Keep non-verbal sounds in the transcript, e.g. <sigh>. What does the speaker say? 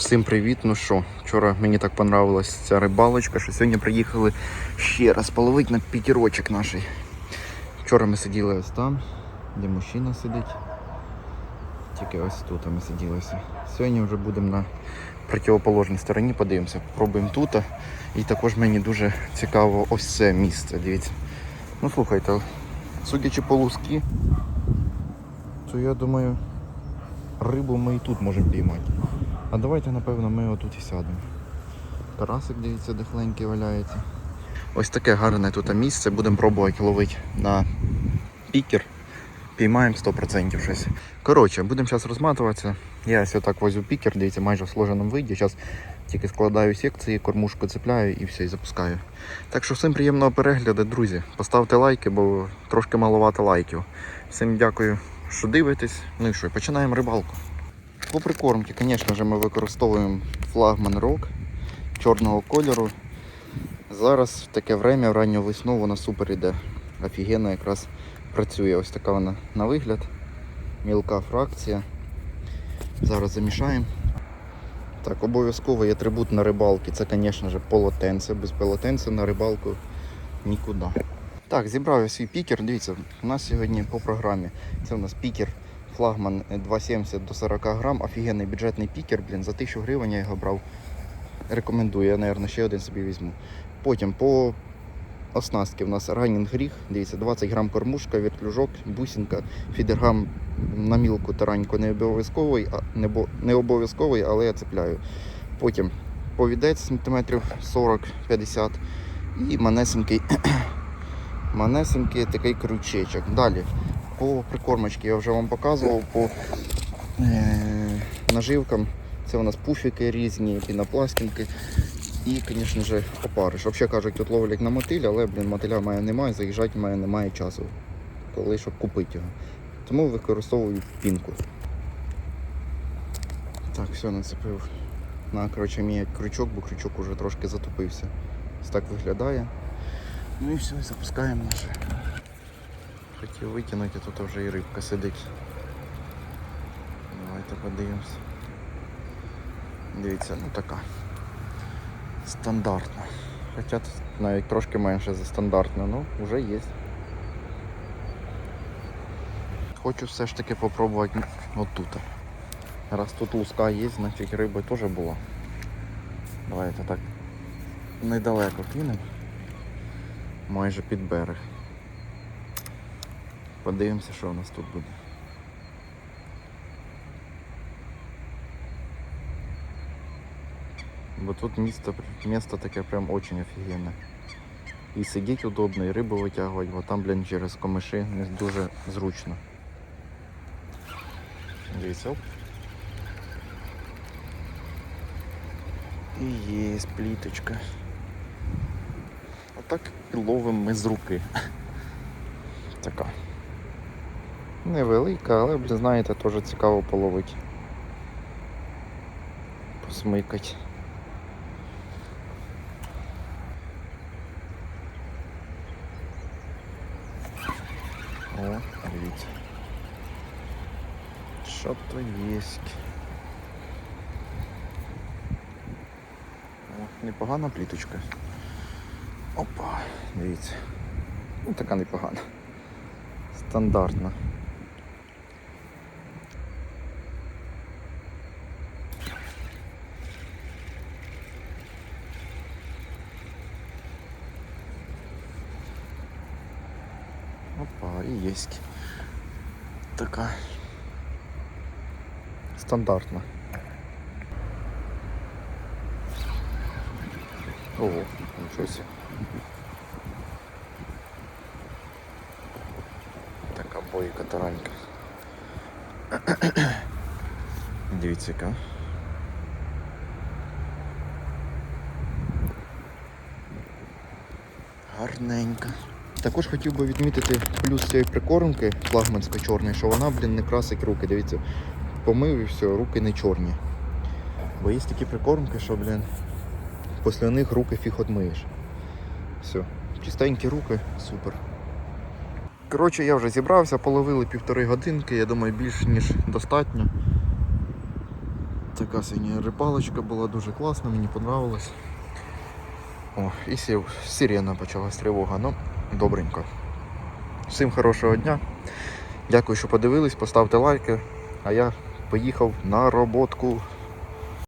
Всім привіт. Ну що, вчора мені так понравилась ця рибалочка, що сьогодні приїхали ще раз половити на п'ятірочок наш. Вчора ми сиділи ось там, де мужчина сидить. Тільки ось тут ми сиділися. Сьогодні вже будемо на противоположній стороні, подивимося, пробуємо тут. І також мені дуже цікаво ось це місце. Дивіться. Ну слухайте, судячи по луски, то я думаю, рибу ми і тут можемо піймати. А давайте, напевно, ми отут і сядемо. Тарасик, дивіться, дихленький валяється. Ось таке гарне тут місце. Будемо пробувати ловити на пікер. Піймаємо 100% щось. Коротше, будемо зараз розматуватися. Я ось отак возю пікер, дивіться, майже в сложеному виді. Зараз тільки складаю секції, кормушку цепляю і все, і запускаю. Так що всім приємного перегляду, друзі. Поставте лайки, бо трошки маловато лайків. Всім дякую, що дивитесь. Ну і що, починаємо рибалку. По прикормці, звісно ж, ми використовуємо флагман рок чорного кольору. Зараз в таке время, в ранню весну, вона супер іде. Офігенно якраз працює. Ось така вона на вигляд. Мілка фракція. Зараз замішаємо. Так, обов'язково є атрибут на рибалки. Це, звісно ж, полотенце. Без полотенця на рибалку нікуди. Так, зібрав я свій пікер. Дивіться, у нас сьогодні по програмі. Це у нас пікер флагман 2,70 до 40 грам. Офігенний бюджетний пікер, блін, за 1000 гривень я його брав. Рекомендую, я, мабуть, ще один собі візьму. Потім по оснастки в нас ранінг гріх. Дивіться, 20 грам кормушка, вертлюжок, бусинка, фідергам на мілку тараньку не обов'язковий, не обов'язковий, але я цепляю. Потім повідець сантиметрів 40-50 і манесенький, <clears throat> манесенький такий крючечок. Далі по прикормочці я вже вам показував по е, наживкам. Це у нас пуфіки різні, пінопластинки і, звісно ж, опариш. Взагалі кажуть, тут ловлять на мотиль, але блін, мотиля в немає, заїжджати в мене немає часу, коли щоб купити його. Тому використовую пінку. Так, все, нацепив на коротше, мій крючок, бо крючок уже трошки затопився. Ось так виглядає. Ну і все, запускаємо наше. Хотів витягнути, а тут вже і рибка сидить. Давайте подивимось. Дивіться, ну така. Стандартна. Хоча тут навіть трошки менше за стандартно, ну вже є. Хочу все ж таки попробувати отут. Раз тут луска є, значить риба теж була. Давайте так недалеко кинемо. Майже під берег. Подивимося, що у нас тут буде. Бо тут місто, місто таке прям очень офігенне. І сидіти удобно, і рибу витягувати, бо там, блін, через комиші не дуже зручно. Оп. І є пліточка. Отак і ловимо ми з руки. Така. Невелика, але, блін, знаєте, теж цікаво половити. Посмикать. О, дивіться. Що то єсть. О, непогана пліточка. Опа, дивіться. Ну така непогана. Стандартна. Опа, і єсть. Така стандартна. Ого, нічого себе. Така бойка таранька. Дивіться яка. Гарненька. Також хотів би відмітити плюс цієї прикормки флагманської чорної, що вона, блін, не красить руки. Дивіться, помив і все, руки не чорні. Бо є такі прикормки, що, блін, після них руки фіг отмиєш. Все, чистенькі руки, супер. Коротше, я вже зібрався, половили півтори годинки, я думаю, більш ніж достатньо. Така синя рибалочка була дуже класна, мені понравилось. О, і сів, сирена почалась тривога, ну, добренько. Всім хорошого дня. Дякую, що подивились, поставте лайки. А я поїхав на роботку.